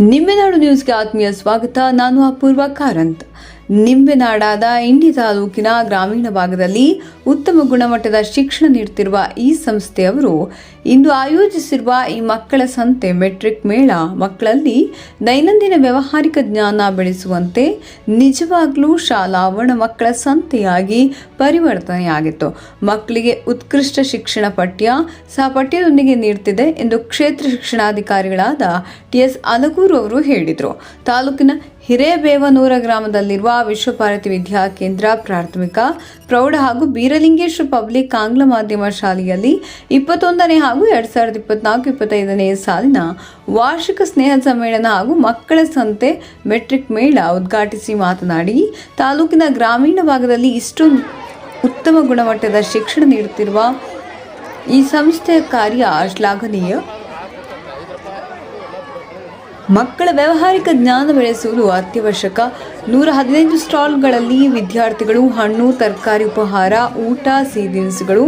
ನಿಂಬೆನಾಡು ನ್ಯೂಸ್ಗೆ ಆತ್ಮೀಯ ಸ್ವಾಗತ ನಾನು ಅಪೂರ್ವ ಕಾರಂತ್ ನಿಂಬೆನಾಡಾದ ಇಂಡಿ ತಾಲೂಕಿನ ಗ್ರಾಮೀಣ ಭಾಗದಲ್ಲಿ ಉತ್ತಮ ಗುಣಮಟ್ಟದ ಶಿಕ್ಷಣ ನೀಡುತ್ತಿರುವ ಈ ಸಂಸ್ಥೆಯವರು ಇಂದು ಆಯೋಜಿಸಿರುವ ಈ ಮಕ್ಕಳ ಸಂತೆ ಮೆಟ್ರಿಕ್ ಮೇಳ ಮಕ್ಕಳಲ್ಲಿ ದೈನಂದಿನ ವ್ಯವಹಾರಿಕ ಜ್ಞಾನ ಬೆಳೆಸುವಂತೆ ನಿಜವಾಗ್ಲೂ ಶಾಲಾ ಆವರಣ ಮಕ್ಕಳ ಸಂತೆಯಾಗಿ ಪರಿವರ್ತನೆಯಾಗಿತ್ತು. ಮಕ್ಕಳಿಗೆ ಉತ್ಕೃಷ್ಟ ಶಿಕ್ಷಣ ಪಠ್ಯ ಸಹ ಪಠ್ಯದೊಂದಿಗೆ ನೀಡುತ್ತಿದೆ ಎಂದು ಕ್ಷೇತ್ರ ಶಿಕ್ಷಣಾಧಿಕಾರಿಗಳಾದ ಟಿಎಸ್ ಅಲಗೂರು ಅವರು ಹೇಳಿದರು. ತಾಲೂಕಿನ ಹಿರೇಬೇವನೂರ ಗ್ರಾಮದಲ್ಲಿರುವ ವಿಶ್ವಭಾರತಿ ವಿದ್ಯಾ ಕೇಂದ್ರ ಪ್ರಾಥಮಿಕ, ಪ್ರೌಢ ಹಾಗೂ ಬೀರಲಿಂಗೇಶ್ವರ ಪಬ್ಲಿಕ್ ಆಂಗ್ಲ ಮಾಧ್ಯಮ ಶಾಲೆಯಲ್ಲಿ ಇಪ್ಪತ್ತೊಂದನೇ ಹಾಗೂ ಎರಡ್ ಸಾವಿರದ ಇಪ್ಪತ್ನಾಲ್ಕು ಇಪ್ಪತ್ತೈದನೇ ಸಾಲಿನ ವಾರ್ಷಿಕ ಸ್ನೇಹ ಸಮ್ಮೇಳನ ಹಾಗೂ ಮಕ್ಕಳ ಸಂತೆ ಮೆಟ್ರಿಕ್ ಮೇಳ ಉದ್ಘಾಟಿಸಿ ಮಾತನಾಡಿ, ತಾಲೂಕಿನ ಗ್ರಾಮೀಣ ಭಾಗದಲ್ಲಿ ಇಷ್ಟೊಂದು ಉತ್ತಮ ಗುಣಮಟ್ಟದ ಶಿಕ್ಷಣ ನೀಡುತ್ತಿರುವ ಈ ಸಂಸ್ಥೆಯ ಕಾರ್ಯ ಶ್ಲಾಘನೀಯ. ಮಕ್ಕಳ ವ್ಯಾವಹಾರಿಕ ಜ್ಞಾನ ಬೆಳೆಸುವುದು ಅತ್ಯವಶ್ಯಕ. ನೂರ ಹದಿನೈದು ಸ್ಟಾಲ್ಗಳಲ್ಲಿ ವಿದ್ಯಾರ್ಥಿಗಳು ಹಣ್ಣು, ತರಕಾರಿ, ಉಪಹಾರ, ಊಟ ಸಿಹಿ ತಿನಿಸುಗಳು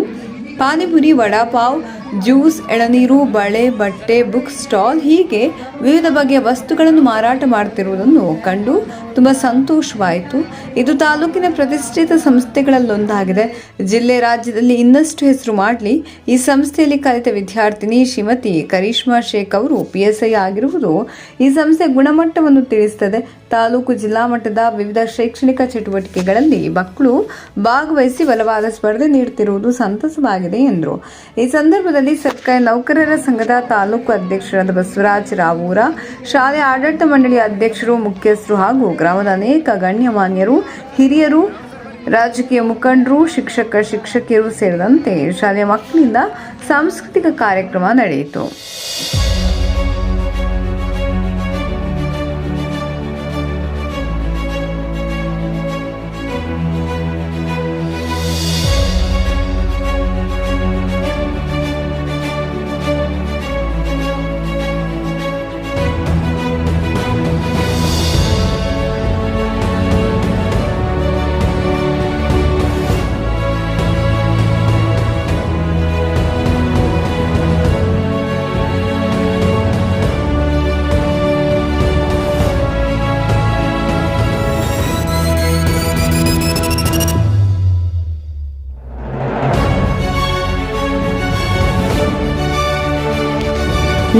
ಪಾನಿಪುರಿ, ವಡಾಪಾವ್ ಜ್ಯೂಸ್, ಎಳನೀರು, ಬಳೆ, ಬಟ್ಟೆ, ಬುಕ್ ಸ್ಟಾಲ್ ಹೀಗೆ ವಿವಿಧ ಬಗೆಯ ವಸ್ತುಗಳನ್ನು ಮಾರಾಟ ಮಾಡುತ್ತಿರುವುದನ್ನು ಕಂಡು ತುಂಬ ಸಂತೋಷವಾಯಿತು. ಇದು ತಾಲೂಕಿನ ಪ್ರತಿಷ್ಠಿತ ಸಂಸ್ಥೆಗಳಲ್ಲೊಂದಾಗಿದೆ. ಜಿಲ್ಲೆ ರಾಜ್ಯದಲ್ಲಿ ಇನ್ನಷ್ಟು ಹೆಸರು ಮಾಡಲಿ. ಈ ಸಂಸ್ಥೆಯಲ್ಲಿ ಕಲಿತ ವಿದ್ಯಾರ್ಥಿನಿ ಶ್ರೀಮತಿ ಕರೀಶ್ಮಾ ಶೇಖ್ ಅವರು ಪಿ ಎಸ್ ಐ ಆಗಿರುವುದು ಈ ಸಂಸ್ಥೆ ಗುಣಮಟ್ಟವನ್ನು ತಿಳಿಸುತ್ತದೆ ತಾಲೂಕು ಜಿಲ್ಲಾ ಮಟ್ಟದ ವಿವಿಧ ಶೈಕ್ಷಣಿಕ ಚಟುವಟಿಕೆಗಳಲ್ಲಿ ಮಕ್ಕಳು ಭಾಗವಹಿಸಿ ಬಲವಾದ ಸ್ಪರ್ಧೆ ನೀಡುತ್ತಿರುವುದು ಸಂತಸವಾಗಿದೆ ಎಂದರು. ಈ ಸಂದರ್ಭದಲ್ಲಿ ಸರ್ಕಾರಿ ನೌಕರರ ಸಂಘದ ತಾಲೂಕು ಅಧ್ಯಕ್ಷರಾದ ಬಸವರಾಜ್ ರಾವೂರ, ಶಾಲೆ ಆಡಳಿತ ಮಂಡಳಿ ಅಧ್ಯಕ್ಷರು, ಮುಖ್ಯಸ್ಥರು ಹಾಗೂ ಗ್ರಾಮದ ಅನೇಕ ಗಣ್ಯಮಾನ್ಯರು, ಹಿರಿಯರು, ರಾಜಕೀಯ ಮುಖಂಡರು, ಶಿಕ್ಷಕ, ಶಿಕ್ಷಕಿಯರು ಸೇರಿದಂತೆ ಶಾಲೆಯ ಮಕ್ಕಳಿಂದ ಸಾಂಸ್ಕೃತಿಕ ಕಾರ್ಯಕ್ರಮ ನಡೆಯಿತು.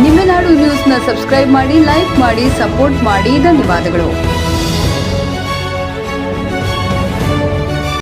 ನಿಮ್ಮೆನಾಡು ನ್ಯೂಸ್ನ ಸಬ್ಸ್ಕ್ರೈಬ್ ಮಾಡಿ ಲೈಕ್ ಮಾಡಿ ಸಪೋರ್ಟ್ ಮಾಡಿ. ಧನ್ಯವಾದಗಳು.